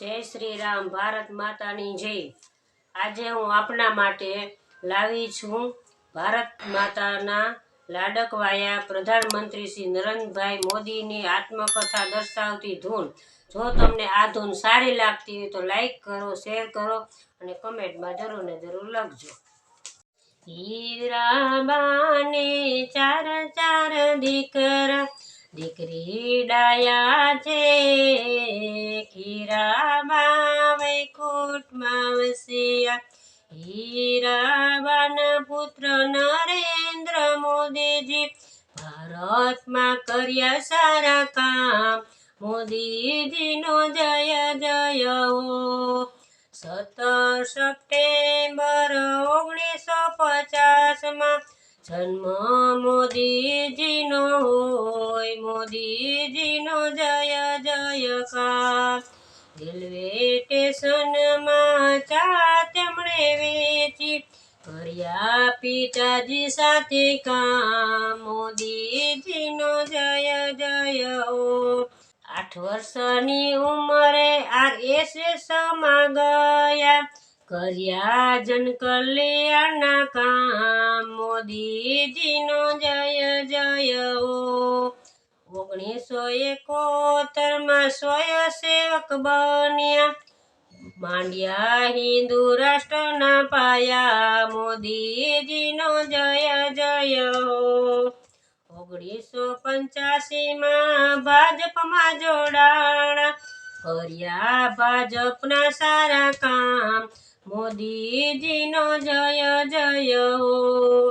જય શ્રી રામ, ભારત માતાની જય. આજે હું આપના માટે લાવી છું ભારત માતાના લાડકવાયા પ્રધાનમંત્રી શ્રી નરેન્દ્રભાઈ મોદીની આત્મકથા દર્શાવતી ધૂન. જો તમને આ ધૂન સારી લાગતી હોય તો લાઈક કરો, શેર કરો અને કમેન્ટમાં જરૂર ને જરૂર લખજો. હીરાબાને ચાર ચાર દીકરા દીકરી ડાયા છે ખીરાબા કોટ વસ્યા. હીરાવાના પુત્ર નરેન્દ્ર મોદીજી, ભારતમાં કર્યા સારા કામ. મોદીજીનો જય જય હો. સત્તર સપ્ટેમ્બર ઓગણીસો પચાસમાં જન્મ મોદીજીનો હોય, મોદીજીનો જય જયકાર. રેલવે સ્ટેશનમાં ચા તેમણે વેચી, કર્યા પિતાજી સાથે કામ. મોદીજીનો જય જય હો. આઠ વર્ષની ઉંમરે આરએસએસમાં ગયા. કર્યા જન કલ્યાણના કામ. મોદીજીનો જય જય ઓગણીસો એકોતેરમાં સ્વયંસેવક બન્યા. માંડ્યા હિન્દુ રાષ્ટ્રના પાયા. મોદીજીનો જય જય ઓગણીસો પંચ્યાસીમાં ભાજપમાં જોડાણા. કર્યા ભાજપના સારા કામ. મોદીજીનો જય જય હો.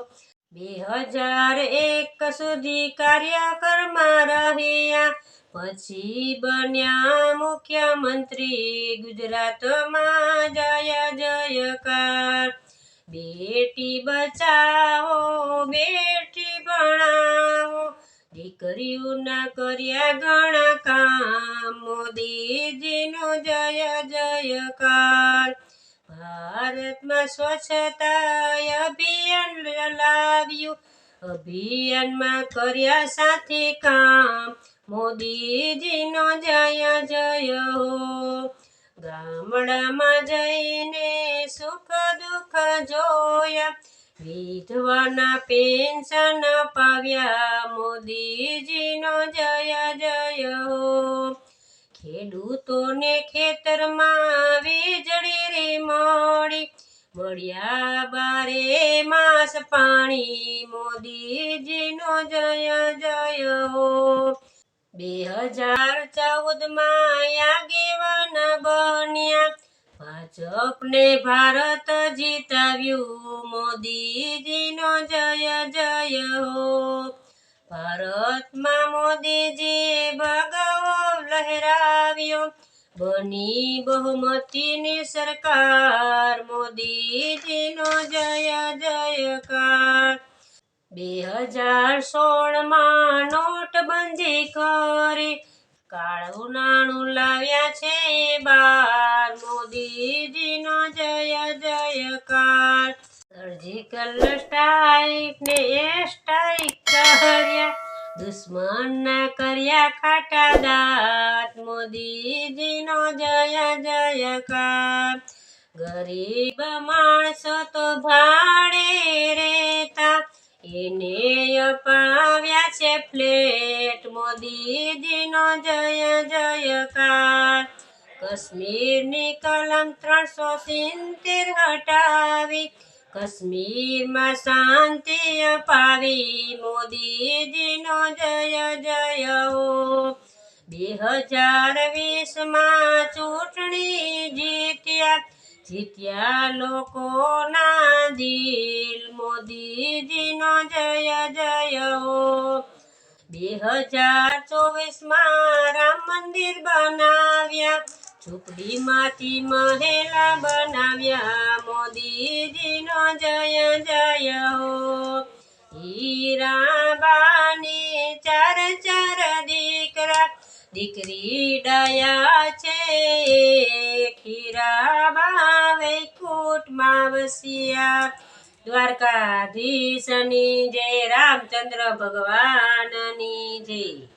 બે હજાર એક સુધી કાર્યકરમાં રહ્યા. પછી બન્યા મુખ્યમંત્રી ગુજરાતમાં જય, જયકાર. બેટી બચાવો, બેટી ભણાવો. દીકરીઓના કર્યા ઘણા કામ. મોદીજીનો જય, જયકાર. ભારતમાં સ્વચ્છતા અભિયાન ચલાવ્યું. અભિયાનમાં કર્યા સાથે કામ. મોદીજીનો જય જય હો. ગામડામાં જઈને સુખ દુઃખ જોયા. વિધવાના પેન્શન પાવ્યા મોદીજીનો જય જય હો. ખેડૂતોને ખેતરમાં વીજળી મળી. મળ્યા બારે માસ પાણી મોદીજીનો જય જય હો. બે હજાર ચૌદમાં આગેવાન બન્યા. ભાજપને ભારત જીતાવ્યું. મોદીજીનો જય જય હો. ભારતમાં મોદીજી બની બહુમતીની સરકાર, મોદીજીનો જય જયકાર. બે હજાર સોળમાં નોટબંધી કરી, કાળું નાણું લાવ્યા છે બાર, મોદીજીનો જય જયકાર. સર્જિકલ સ્ટ્રાઇક ને દુશ્મનના કર્યા ખાટા દાંત. મોદીજીનો જય જયકાર ગરીબ માણસો તો ભાડે રેતા એને અપાવ્યા છે ફ્લેટ. મોદીજીનો જય જયકાર કાશ્મીરની કલમ ત્રણસો સિત્તેર હટાવી. કાશ્મીરમાં શાંતિ અપાવી મોદીજીનો જય જય હો બે હજાર વીસમાં ચૂંટણી જીત્યા જીત્યા લોકોના દિલ મોદીજીનો જય જય હો બે હજાર ચોવીસમાં રામ મંદિર બનાવ્યા ઝૂંપડીમાંથી મહેલા બનાવ્યા. મોદીજીનો જય જય હો. હીરાબાની ચાર ચાર દીકરા. દીકરી ડયા છે ખીરાબા વૈકુંઠમાં વસિયા દ્વારકાધીશની જય. રામચંદ્ર ભગવાનની જય.